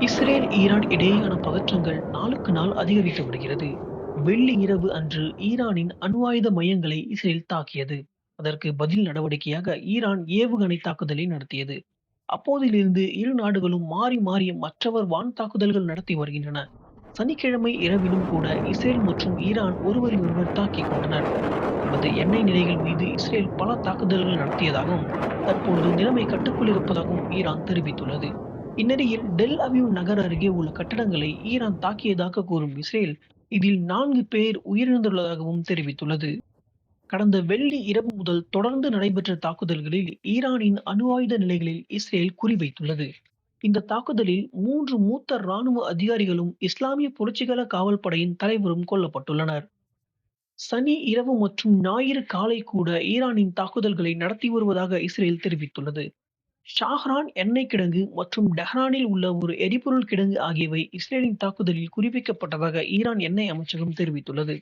Israel Iran இடையேயான பதற்றங்கள் நாளுக்கு நாள் அதிகரித்து வருகிறது. வெள்ளி இரவு அன்று ஈரானின் அணு ஆயுத மையங்களை இஸ்ரேல் தாக்கியது. அதற்கு பதில் நடவடிக்கையாக ஈரான் ஏவுகணை தாக்குதலை நடத்தியது. அப்போதிலிருந்து இரு நாடுகளும் மாறி மாறி மற்றவர் வான் தாக்குதல்கள் நடத்தி வருகின்றன. சனிக்கிழமை இரவிலும் கூட இஸ்ரேல் மற்றும் ஈரான் ஒருவரை ஒருவர் தாக்கிக் கொண்டனர். நமது எண்ணெய் நிலைகள் மீது இஸ்ரேல் பல தாக்குதல்கள் நடத்தியதாகவும் தற்பொழுது நிலைமை கட்டுக்குள் இருப்பதாகவும் ஈரான் தெரிவித்துள்ளது. இந்நிலையில் டெல் அவிவ் நகர் அருகே உள்ள கட்டடங்களை ஈரான் தாக்கியதாக கூறும் இஸ்ரேல் இதில் நான்கு பேர் உயிரிழந்துள்ளதாகவும் தெரிவித்துள்ளது. கடந்த வெள்ளி இரவு முதல் தொடர்ந்து நடைபெற்ற தாக்குதல்களில் ஈரானின் அணு ஆயுத நிலைகளில் இஸ்ரேல் குறிவைத்துள்ளது. இந்த தாக்குதலில் மூன்று மூத்த ராணுவ அதிகாரிகளும் இஸ்லாமிய புரட்சிகர காவல் படையின் தலைவரும் கொல்லப்பட்டுள்ளனர். சனி இரவு மற்றும் ஞாயிறு காலை கூட ஈரானின் தாக்குதல்களை நடத்தி வருவதாக இஸ்ரேல் தெரிவித்துள்ளது. ஷாஹ்ரான் எண்ணெய் கிடங்கு மற்றும் டெஹ்ரானில் உள்ள ஒரு எரிபொருள் கிடங்கு ஆகியவை இஸ்ரேலின் தாக்குதலில் குறிப்பிக்கப்பட்டதாக ஈரான் எண்ணெய் அமைச்சகம் தெரிவித்துள்ளது.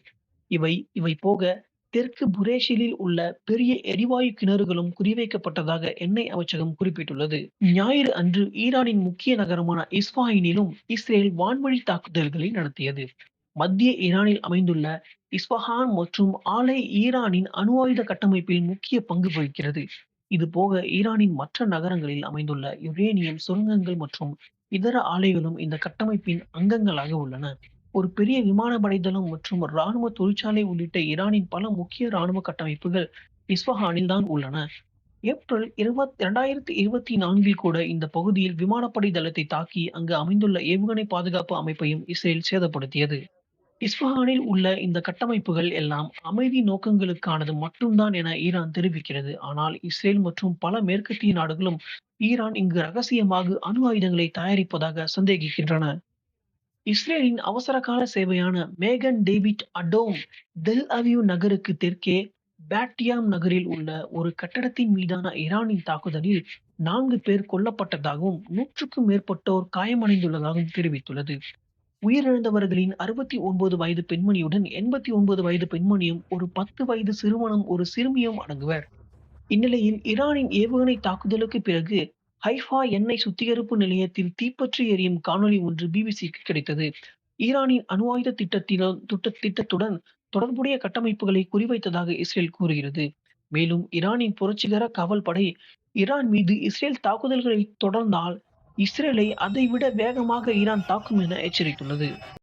இவை இவை போக தெற்கு புரேஷிலில் உள்ள பெரிய எரிவாயு கிணறுகளும் குறிவைக்கப்பட்டதாக எண்ணெய் அமைச்சகம் குறிப்பிட்டுள்ளது. ஞாயிறு அன்று ஈரானின் முக்கிய நகரமான இஸ்பாயினிலும் இஸ்ரேல் வான்வழி தாக்குதல்களை நடத்தியது. மத்திய ஈரானில் அமைந்துள்ள இஸ்பஹான் மற்றும் ஆலை ஈரானின் அணு ஆயுத கட்டமைப்பில் முக்கிய பங்கு வகிக்கிறது. இது போக ஈரானின் மற்ற நகரங்களில் அமைந்துள்ள யுரேனியம் சுரங்கங்கள் மற்றும் இதர ஆலைகளும் இந்த கட்டமைப்பின் அங்கங்களாக உள்ளன. ஒரு பெரிய விமானப்படை தளம் மற்றும் இராணுவ தொழிற்சாலை உள்ளிட்ட ஈரானின் பல முக்கிய இராணுவ கட்டமைப்புகள் இஸ்வஹானில் தான் உள்ளன. ஏப்ரல் இருபத் இரண்டாயிரத்தி இருபத்தி நான்கில் கூட இந்த பகுதியில் விமானப்படை தளத்தை தாக்கி அங்கு அமைந்துள்ள ஏவுகணை பாதுகாப்பு அமைப்பையும் இஸ்ரேல் சேதப்படுத்தியது. இஸ்ஃபஹானில் உள்ள இந்த கட்டமைப்புகள் எல்லாம் அமைதி நோக்கங்களுக்கானது மட்டும்தான் என ஈரான் தெரிவிக்கிறது. ஆனால் இஸ்ரேல் மற்றும் பல மேற்கத்திய நாடுகளும் ஈரான் இங்கு ரகசியமாக அணு ஆயுதங்களை தயாரிப்பதாக சந்தேகிக்கின்றன. இஸ்ரேலின் அவசரகால சேவையான மேகன் டேவிட் அடோம் தெல் அவியூ நகருக்கு தெற்கே பேட்டியாம் நகரில் உள்ள ஒரு கட்டடத்தின் மீதான ஈரானின் தாக்குதலில் நான்கு பேர் கொல்லப்பட்டதாகவும் நூற்றுக்கும் மேற்பட்டோர் காயமடைந்துள்ளதாகவும் தெரிவித்துள்ளது. உயிரிழந்தவர்களின் அறுபத்தி ஒன்பது வயது பெண்மணியுடன் எண்பத்தி ஒன்பது வயது பெண்மணியும் ஒரு பத்து வயது சிறுவனும் ஒரு சிறுமியும் அடங்குவர். இந்நிலையில் ஈரானின் ஏவுகணை தாக்குதலுக்கு பிறகு ஹைஃபா எண்ணெய் சுத்திகரிப்பு நிலையத்தில் தீப்பற்றி எரியும் காணொலி ஒன்று பிபிசிக்கு கிடைத்தது. ஈரானின் அணு ஆயுத திட்டத்தின திட்டத்துடன் தொடர்புடைய கட்டமைப்புகளை குறிவைத்ததாக இஸ்ரேல் கூறுகிறது. மேலும் ஈரானின் புரட்சிகர காவல் படை ஈரான் மீது இஸ்ரேல் தாக்குதல்களை தொடர்ந்தால் இஸ்ரேலை அதைவிட வேகமாக ஈரான் தாக்கும் என எச்சரித்துள்ளது.